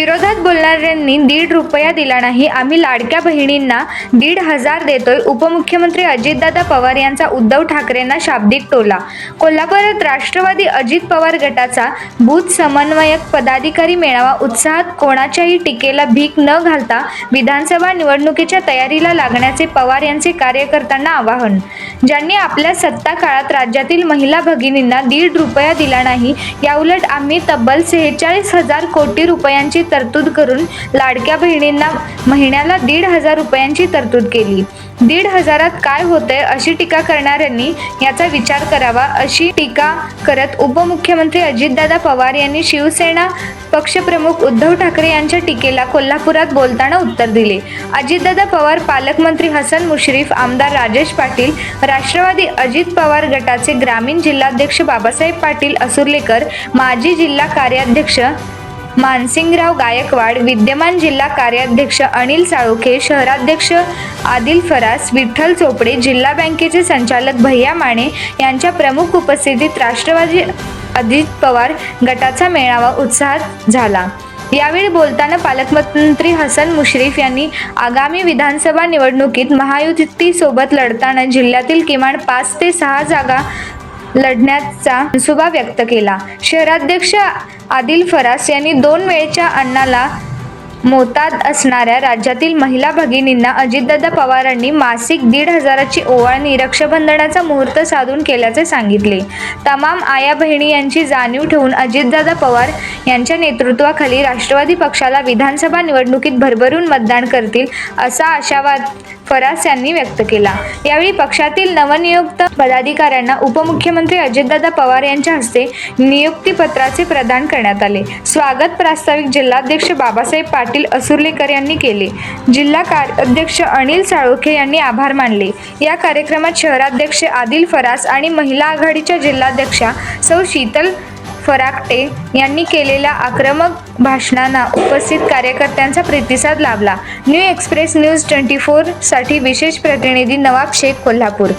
विरोधात बोलणाऱ्यांनी दीड रुपया दिला नाही. आम्ही लाडक्या बहिणींना दीड हजार देतोय. उपमुख्यमंत्री अजितदादा पवार यांचा उद्धव ठाकरेंना शाब्दिक टोला. कोल्हापुरात राष्ट्रवादी अजित पवार गटाचा बूथ समन्वयक पदाधिकारी मेळावा उत्साहात कोणाच्याही टीकेला भीक न घालता विधानसभा निवडणुकीच्या तयारीला लागण्याचे पवार यांचे कार्यकर्त्यांना आवाहन. ज्यांनी आपल्या सत्ता काळात राज्यातील महिला भगिनींना दीड रुपया दिला नाही याउलट आम्ही तब्बल सेहेचाळीस हजार कोटी रुपयांची तरतूद करून लाडक्या बहिणींना महिन्याला दीड हजार रुपयांची तरतूद केली. दीड हजारात काय होते अशी टीका करणाऱ्यांनी याचा विचार करावा अशी टीका करत उपमुख्यमंत्री अजितदादा पवार यांनी शिवसेना पक्षप्रमुख उद्धव ठाकरे यांच्या टीकेला कोल्हापुरात बोलताना उत्तर दिले. अजितदादा पवार पालकमंत्री हसन मुश्रीफ आमदार राजेश पाटील राष्ट्रवादी अजित पवार गटाचे ग्रामीण जिल्हाध्यक्ष बाबासाहेब पाटील असुर्लेकर माजी जिल्हा कार्याध्यक्ष मानसिंगराव गायकवाड विद्यमान जिल्हा कार्याध्यक्ष अनिल साळोखे शहराध्यक्ष आदिल फरास विठ्ठल चोपडे जिल्हा बँकेचे संचालक भैया माने यांच्या प्रमुख उपस्थितीत राष्ट्रवादी अजित पवार गटाचा मेळावा उत्साहात झाला. यावेळी बोलताना पालकमंत्री हसन मुश्रीफ यांनी आगामी विधानसभा निवडणुकीत महायुतीसोबत लढताना जिल्ह्यातील किमान पाच ते सहा जागा लढण्याचा मनसुबा व्यक्त केला. शहराध्यक्ष आदिल फरास यांनी दोन वेळच्या अन्नाला मोताद असणाऱ्या राज्यातील महिला भगिनींना अजितदादा पवारांनी मासिक दीड हजाराची ओवाळणी रक्षाबंधनाचा मुहूर्त साधून केल्याचे सांगितले. तमाम आया बहिणी यांची जाणीव ठेवून अजितदादा पवार यांच्या नेतृत्वाखाली राष्ट्रवादी पक्षाला विधानसभा निवडणुकीत भरभरून मतदान करतील असा आशावाद फरास यांनी व्यक्त केला. यावेळी पक्षातील नवनियुक्त पदाधिकाऱ्यांना उपमुख्यमंत्री अजितदादा पवार यांच्या हस्ते नियुक्तीपत्राचे प्रदान करण्यात आले. स्वागत प्रास्ताविक जिल्हाध्यक्ष बाबासाहेब पाटील असुर्लेकर यांनी केले. जिल्हा कार्याध्यक्ष अनिल साळोखे यांनी आभार मानले. या कार्यक्रमात शहराध्यक्ष आदिल फरास आणि महिला आघाडीच्या जिल्हाध्यक्षा सौ शीतल फराकटे यांनी केलेल्या आक्रमक भाषणांना उपस्थित कार्यकर्त्यांचा प्रतिसाद लाभला. न्यू एक्सप्रेस न्यूज ट्वेंटी फोरसाठी विशेष प्रतिनिधी नवाब शेख कोल्हापूर.